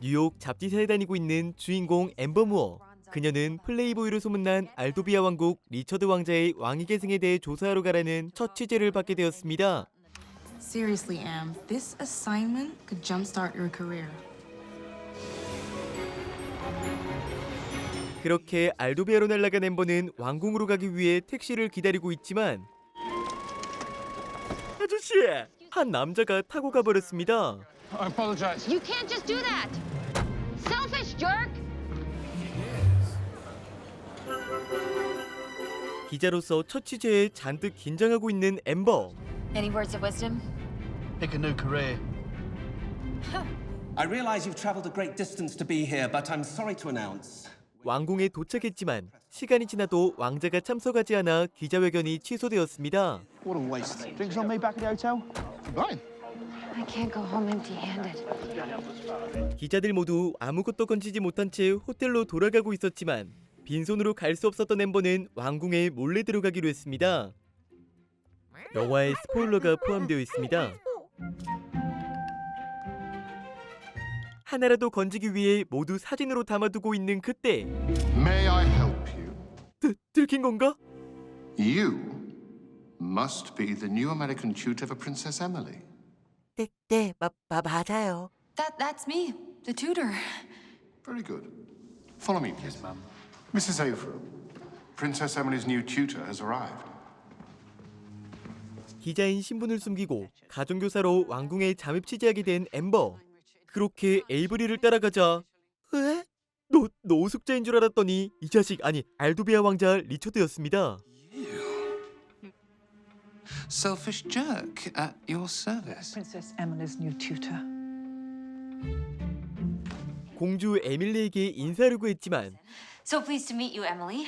뉴욕 잡지사에 다니고 있는 주인공 엠버 무어. 그녀는 플레이보이로 소문난 알도비아 왕국 리처드 왕자의 왕위 계승에 대해 조사하러 가라는 첫 취재를 받게 되었습니다. Seriously, Am, this assignment could jumpstart your career. 그렇게 알도비아로 날아간 엠버는 왕궁으로 가기 위해 택시를 기다리고 있지만 아저씨! 한 남자가 타고 가버렸습니다. I apologize. You can't just do that! Selfish jerk! 기자로서 첫 취재에 잔뜩 긴장하고 있는 엠버. Any words of wisdom? Pick a new career. I realize you've traveled a great distance to be here, but I'm sorry to announce. 왕궁에 도착했지만 시간이 지나도 왕자가 참석하지 않아 기자회견이 취소되었습니다. What a waste. Drinks on me back at the hotel? Fine. I can't go home empty handed. 기자들 모두 아무것도 건지지 못한 채 호텔로 돌아가고 있었지만 빈손으로 갈 수 없었던 엠버는 왕궁에 몰래 들어가기로 했습니다. 영화에 스포일러가 포함되어 있습니다. 하나라도 건지기 위해 모두 사진으로 담아두고 있는 그때 May I help you? 드, 들킨 건가? You must be the new American tutor for Princess Emily. 네, 네, 마, 마, 맞아요. That that's me, the tutor. Very good. Follow me, please. ma'am. Mrs. Averill, Princess Emily's new tutor has arrived. 기자인 신분을 숨기고 가정교사로 왕궁에 잠입 취재하게 된 엠버. 그렇게 에이브리를 따라가자 에? 너, 너 노숙자인 줄 알았더니 이 자식 아니 알도비아 왕자 리처드였습니다. Selfish jerk at your service. Princess Emily's new tutor. 공주 에밀리에게 인사하려고 했지만 So pleased to meet you, Emily.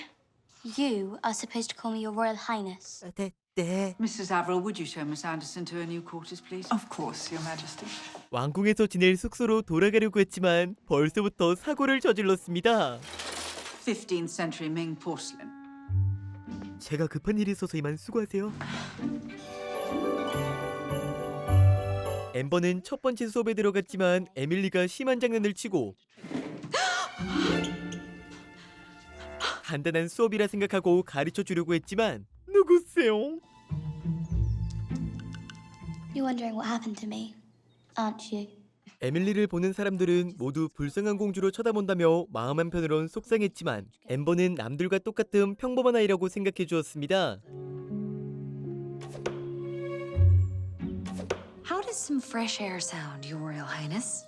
You are supposed to call me your Royal Highness. 네, 네. Mrs. Averill, would you show Miss Anderson to her new quarters, please? Of course, Your Majesty. 왕궁에서 지낼 숙소로 돌아가려고 했지만 벌써부터 사고를 저질렀습니다. 15th century Ming porcelain. 제가 급한 일이 있어서 이만 수고하세요. 엠버는 첫 번째 수업에 들어갔지만 에밀리가 심한 장난을 치고 간단한 수업이라 생각하고 가르쳐 주려고 했지만 누구세요? You're wondering what happened to me, aren't you? 에밀리를 보는 사람들은 모두 불쌍한 공주로 쳐다본다며 마음 한편으론 속상했지만 엠버는 남들과 똑같은 평범한 아이라고 생각해 주었습니다. How does some fresh air sound, Your Royal Highness?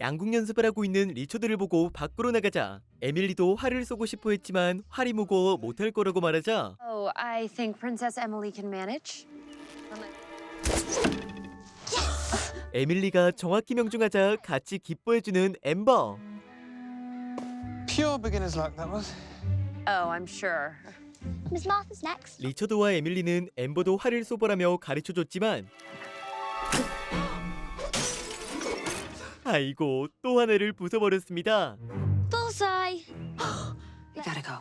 양궁 연습을 하고 있는 리처드를 보고 밖으로 나가자 에밀리도 활을 쏘고 싶어 했지만 활이 무거워 못할 거라고 말하자 Oh, I think Princess Emily can manage. 에밀리가 정확히 명중하자 같이 기뻐해주는 엠버 Pure beginner's luck, that was. Oh, I'm sure. Miss Martha's next. 리처드와 에밀리는 엠버도 활을 쏘보라며 가르쳐줬지만 아이고 또 하나를 부숴버렸습니다 Bullseye. You gotta go.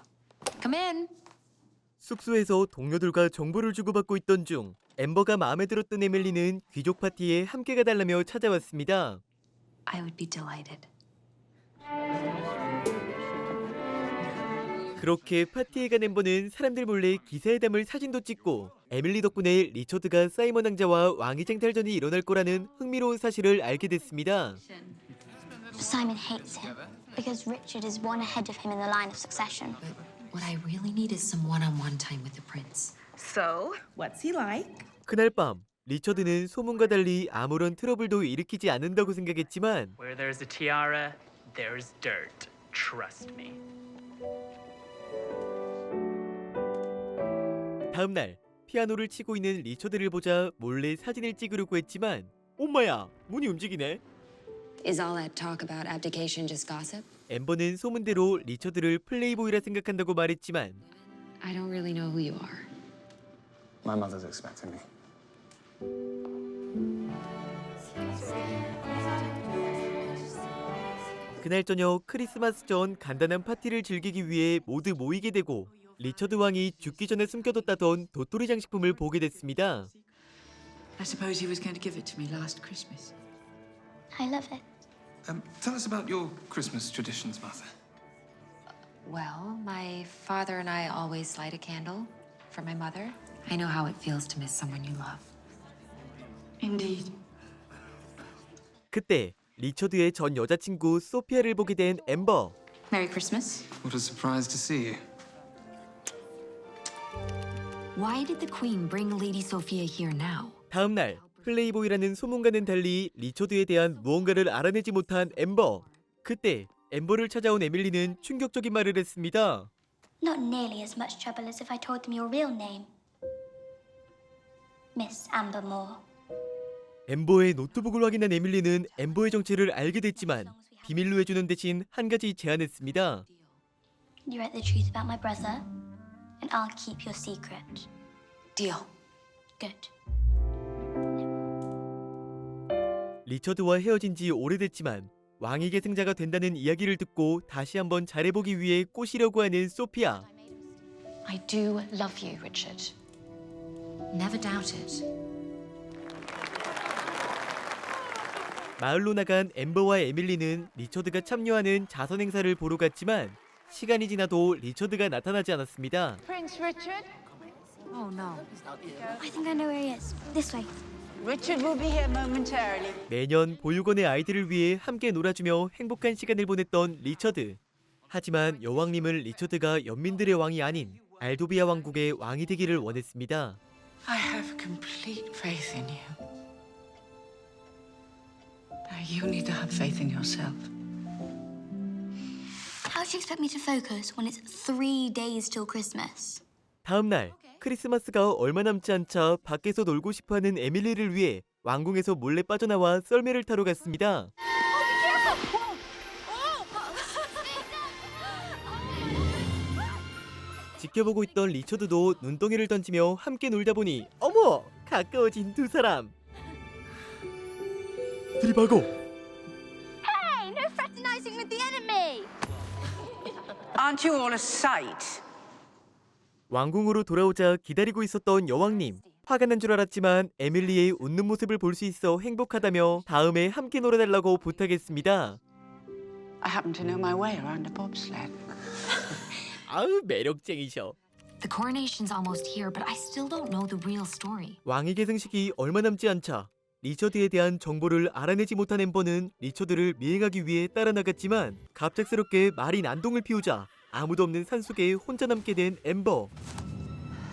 Come in. 숙소에서 동료들과 정보를 주고받고 있던 중 엠버가 마음에 들었던 에밀리는 귀족 파티에 함께 가달라며 찾아왔습니다 I would be delighted. 그렇게 파티에 간 엠버는 사람들 몰래 기사에 담을 사진도 찍고 에밀리 덕분에 리처드가 사이먼 왕자와 왕위 쟁탈전이 일어날 거라는 흥미로운 사실을 알게 됐습니다. Simon hates him because Richard is one ahead of him in the line of succession. What I really need is some one-on-one time with the prince. So, what's he like? 그날 밤 리처드는 소문과 달리 아무런 트러블도 일으키지 않는다고 생각했지만 Where there's a tiara, there's dirt. Trust me. 다음 날 피아노를 치고 있는 리처드를 보자 몰래 사진을 찍으려고 했지만 엄마야 문이 움직이네. Is all that talk about abdication just gossip? 엠버는 소문대로 리처드를 플레이보이라 생각한다고 말했지만 I don't really know who you are. My mother's expecting me. 그날 저녁 크리스마스 전 간단한 파티를 즐기기 위해 모두 모이게 되고 리처드 왕이 죽기 전에 숨겨뒀다던 도토리 장식품을 보게 됐습니다. I suppose he was going to give it to me last Christmas. I love it. Um, tell us about your Christmas traditions, Martha. Well, my father and I always light a candle for my mother. I know how it feels to miss someone you love. Indeed. 그때 리처드의 전 여자친구 소피아를 보게 된 엠버. Merry Christmas. What a surprise to see you. Why did the Queen bring Lady Sophia here now? 다음 날 플레이보이라는 소문과는 달리 리처드에 대한 무언가를 알아내지 못한 엠버. 그때 엠버를 찾아온 에밀리는 충격적인 말을 했습니다. Not nearly as much trouble as if I told them your real name. Miss Amber Moore. 엠버의 노트북을 확인한 에밀리는 엠버의 정체를 알게 됐지만 비밀로 해주는 대신 한 가지 제안했습니다. You write the truth about my brother, and I'll keep your secret. Deal. Good. 리처드와 헤어진 지 오래됐지만 왕위 계승자가 된다는 이야기를 듣고 다시 한번 잘해보기 위해 꼬시려고 하는 소피아. I do love you, Richard. Never doubted. 마을로 나간 엠버와 에밀리는 리처드가 참여하는 자선 행사를 보러 갔지만 시간이 지나도 리처드가 나타나지 않았습니다. Prince Richard? Oh, no. I think I know where he is. This way. Richard will be here momentarily. 매년 보육원의 아이들을 위해 함께 놀아주며 행복한 시간을 보냈던 리처드. 하지만 여왕님은 리처드가 연민들의 왕이 아닌 알도비아 왕국의 왕이 되기를 원했습니다. I have complete faith in you. Now, you need to have faith in yourself. How do you expect me to focus when it's three days till Christmas? 다음 날 크리스마스가 얼마 남지 않자 밖에서 놀고 싶어하는 에밀리를 위해 왕궁에서 몰래 빠져나와 썰매를 타러 갔습니다. 지켜보고 있던 리처드도 눈덩이를 던지며 함께 놀다 보니 어머 가까워진 두 사람. 들이박어. Hey, no fraternizing with the enemy! Aren't you all a sight? 왕궁으로 돌아오자 기다리고 있었던 여왕님. 화가 난 줄 알았지만 에밀리의 웃는 모습을 볼 수 있어 행복하다며 다음에 함께 놀아달라고 부탁했습니다. I happen to know my way around a bobsled. 아우 매력쟁이셔. The coronation's almost here, but I still don't know the real story. 왕위 계승식이 얼마 남지 않자 리처드에 대한 정보를 알아내지 못한 엠버는 리처드를 미행하기 위해 따라 나갔지만 갑작스럽게 말이 난동을 피우자 아무도 없는 산속에 혼자 남게 된 엠버.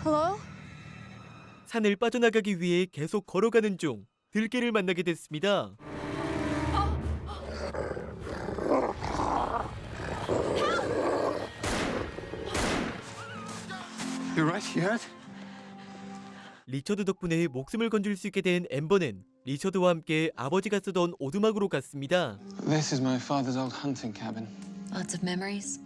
Hello? 산을 빠져나가기 위해 계속 걸어가는 중 들개를 만나게 됐습니다. Right? You? 리처드 덕분에 목숨을 건질 수 있게 된 엠버는 리처드와 함께 아버지가 쓰던 오두막으로 갔습니다. This is my father's old hunting cabin. Lots of memories.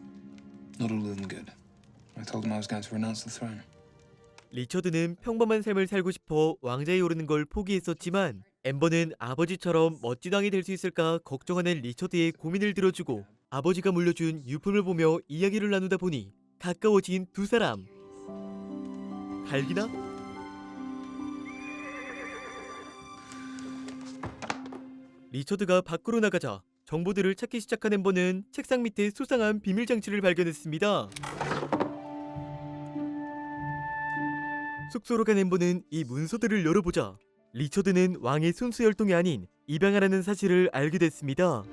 리처드는 평범한 삶을 살고 싶어 왕자에 오르는 걸 포기했었지만 엠버는 아버지처럼 멋진 왕이 될 수 있을까 걱정하는 리처드의 고민을 들어주고 아버지가 물려준 유품을 보며 이야기를 나누다 보니 가까워진 두 사람. 갈기나? 리처드가 밖으로 나가자 정보들을 찾기 시작한 엠버는 책상 밑에 수상한 비밀 장치를 발견했습니다. 숙소로 간 엠버는 이 문서들을 열어보자 리처드는 왕의 순수 혈통이 아닌 입양하라는 사실을 알게 됐습니다.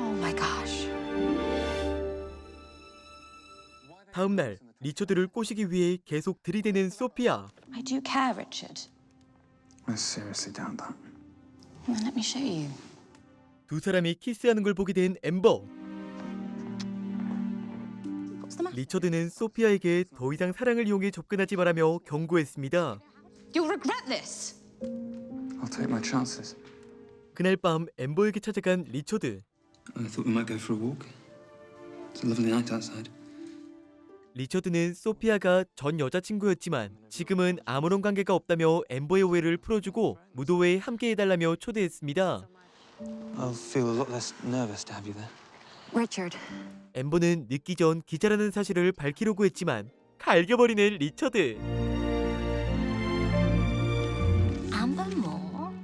Oh. 다음 날 리처드를 꼬시기 위해 계속 들이대는 소피아. I do care, Richard. I seriously doubt that. Let me show you. 두 사람이 키스하는 걸 보게 된 엠버. 리처드는 소피아에게 더 이상 사랑을 이용해 접근하지 말라며 경고했습니다. You'll regret this. I'll take my chances. 그날 밤 엠버에게 찾아간 리처드. I thought we might go for a walk. It's a lovely night outside. 리처드는 소피아가 전 여자친구였지만 지금은 아무런 관계가 없다며 엠버의 오해를 풀어주고 무도회에 함께 해달라며 초대했습니다. I'll feel a lot less nervous to have you there. Richard. 엠버는 늦기 전 기자라는 사실을 밝히려고 했지만 갈겨버리는 리처드. Amber Moore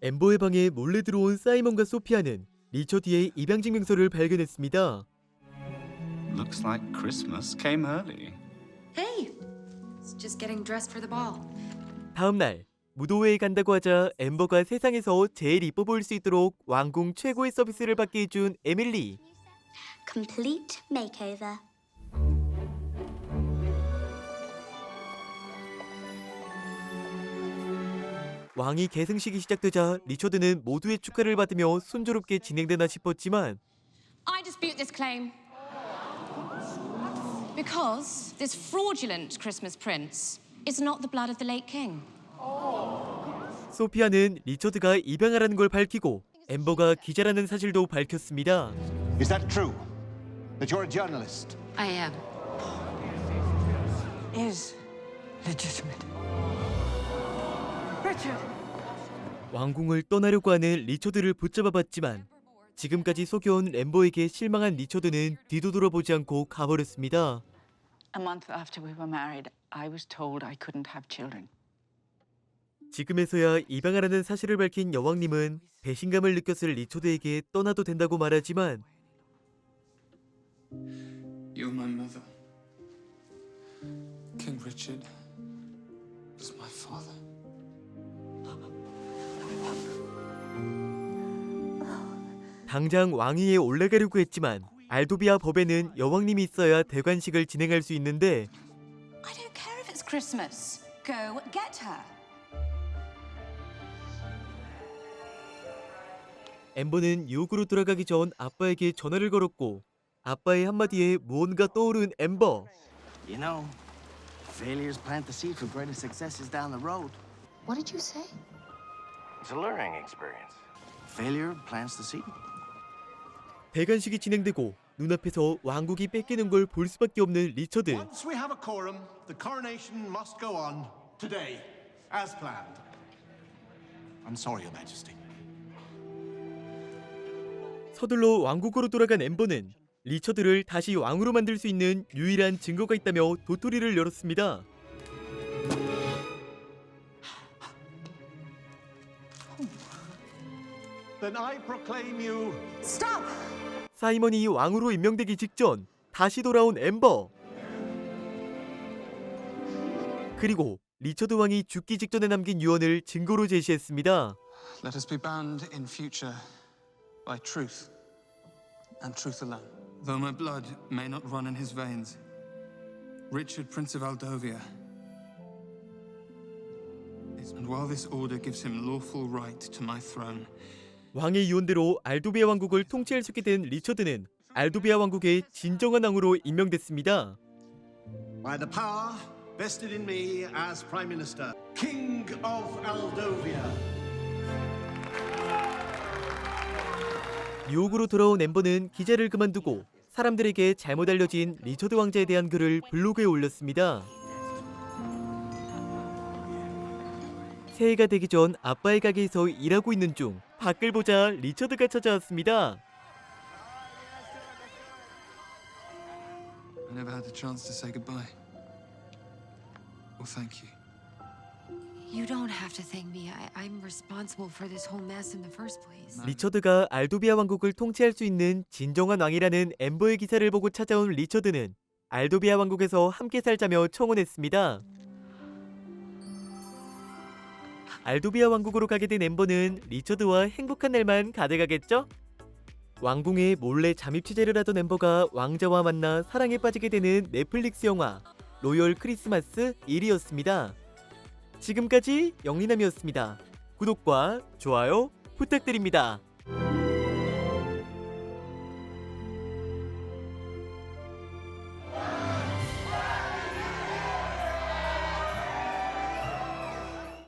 엠버의 방에 몰래 들어온 사이먼과 소피아는 리처드의 입양 증명서를 발견했습니다. Looks like Christmas came early. Hey, it's just getting dressed for the ball. 다음 날 무도회에 간다고 하자 엠버가 세상에서 제일 이뻐 보일 수 있도록 왕궁 최고의 서비스를 받게 해준 에밀리. Complete makeover. 왕이 계승식이 시작되자 리처드는 모두의 축하를 받으며 순조롭게 진행되나 싶었지만 I dispute this claim. Because this fraudulent Christmas prince is not the blood of the late king. 소피아는 리처드가 입양하라는 걸 밝히고 엠버가 기자라는 사실도 밝혔습니다. Is that true? That you're a journalist? I am. Is legitimate. Richard! 왕궁을 떠나려고 하는 리처드를 붙잡아봤지만 지금까지 속여온 엠버에게 실망한 리처드는 뒤도 돌아보지 않고 가버렸습니다. A month after we were married, I was told I couldn't have children. 지금에서야 입양하라는 사실을 밝힌 여왕님은 배신감을 느꼈을 리처드에게 떠나도 된다고 말하지만 You're my mother. King Richard was my father. 당장 왕위에 올라가려고 했지만 알도비아 법에는 여왕님이 있어야 대관식을 진행할 수 있는데 I don't care if it's Christmas. Go get her. 엠버는 뉴욕으로 돌아가기 전 아빠에게 전화를 걸었고 아빠의 한마디에 무언가 떠오른 엠버 You know, failures plant the seed for greater successes down the road. What did you say? It's a learning experience. Failure plants the seed. 대관식이 진행되고 눈앞에서 왕국이 뺏기는 걸 볼 수밖에 없는 리처드 Once we have a quorum, the coronation must go on today, as planned. I'm sorry, Your Majesty. 서둘러 왕국으로 돌아간 엠버는 리처드를 다시 왕으로 만들 수 있는 유일한 증거가 있다며 도토리를 열었습니다. Then I proclaim you Stop! 사이먼이 왕으로 임명되기 직전 다시 돌아온 엠버. 그리고 리처드 왕이 죽기 직전에 남긴 유언을 증거로 제시했습니다. Let us be bound in future by truth and truth alone. Though my blood may not run in his veins, Richard, Prince of Aldovia, is, and while this order gives him lawful right to my throne, 왕의 유언대로 알도비아 왕국을 통치할 수 있게 된 리처드는 알도비아 왕국의 진정한 왕으로 임명됐습니다. by the power vested in me as Prime Minister, King of Aldovia. 뉴욕으로 돌아온 엠버는 기자를 그만두고 사람들에게 잘못 알려진 리처드 왕자에 대한 글을 블로그에 올렸습니다. 새해가 되기 전 아빠의 가게에서 일하고 있는 중 밖을 보자 리처드가 찾아왔습니다. You don't have to thank me. I, I'm responsible for this whole mess in the first place. 리처드가 알도비아 왕국을 통치할 수 있는 진정한 왕이라는 엠버의 기사를 보고 찾아온 리처드는 알도비아 왕국에서 함께 살자며 청혼했습니다. 알도비아 왕국으로 가게 된 엠버는 리처드와 행복한 날만 가득하겠죠? 왕궁에 몰래 잠입 취재를 하던 엠버가 왕자와 만나 사랑에 빠지게 되는 넷플릭스 영화 로열 크리스마스 1위였습니다. 지금까지 영리남이었습니다. 구독과 좋아요 부탁드립니다.